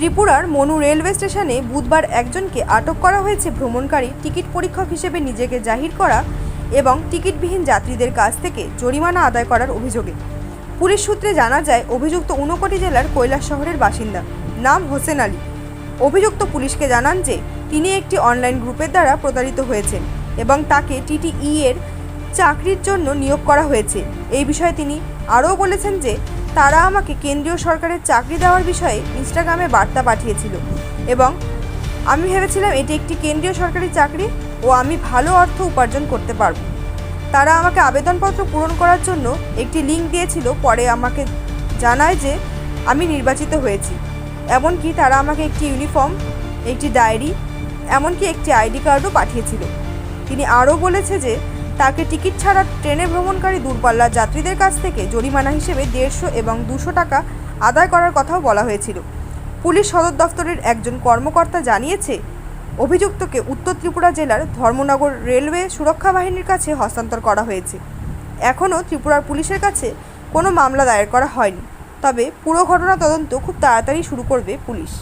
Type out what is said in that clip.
ত্রিপুরার মনু রেলওয়ে স্টেশনে বুধবার একজনকে আটক করা হয়েছে ভ্রমণকারী টিকিট পরীক্ষক হিসেবে নিজেকে জাহির করা এবং টিকিটবিহীন যাত্রীদের কাছ থেকে জরিমানা আদায় করার অভিযোগে। পুলিশ সূত্রে জানা যায়, অভিযুক্ত ঊনকোটি জেলার কৈলাস শহরের বাসিন্দা, নাম হোসেন আলী। অভিযুক্ত পুলিশকে জানান যে, তিনি একটি অনলাইন গ্রুপের দ্বারা প্রতারিত হয়েছেন এবং তাকে টিটিই এর চাকরির জন্য নিয়োগ করা হয়েছে। এই বিষয়ে তিনি আরও বলেছেন যে তারা আমাকে কেন্দ্রীয় সরকারের চাকরি দেওয়ার বিষয়ে ইনস্টাগ্রামে বার্তা পাঠিয়েছিল এবং আমি ভেবেছিলাম এটি একটি কেন্দ্রীয় সরকারি চাকরি ও আমি ভালো অর্থ উপার্জন করতে পারব। তারা আমাকে আবেদনপত্র পূরণ করার জন্য একটি লিঙ্ক দিয়েছিল, পরে আমাকে জানায় যে আমি নির্বাচিত হয়েছি। এমনকি তারা আমাকে একটি ইউনিফর্ম, একটি ডায়েরি, এমনকি একটি আইডি কার্ডও পাঠিয়েছিল। তিনি আরও বলেছে যে তাকে টিকিট ছাড়া ট্রেনে ভ্রমণকারী দূরপাল্লার যাত্রীদের কাছ থেকে জরিমানা হিসেবে দেড়শো এবং দুশো টাকা আদায় করার কথাও বলা হয়েছিল। পুলিশ সদর দফতরের একজন কর্মকর্তা জানিয়েছে, অভিযুক্তকে উত্তর ত্রিপুরা জেলার ধর্মনগর রেলওয়ে সুরক্ষা বাহিনীর কাছে হস্তান্তর করা হয়েছে। এখনও ত্রিপুরার পুলিশের কাছে কোনো মামলা দায়ের করা হয়নি। তবে পুরো ঘটনা তদন্ত খুব তাড়াতাড়ি শুরু করবে পুলিশ।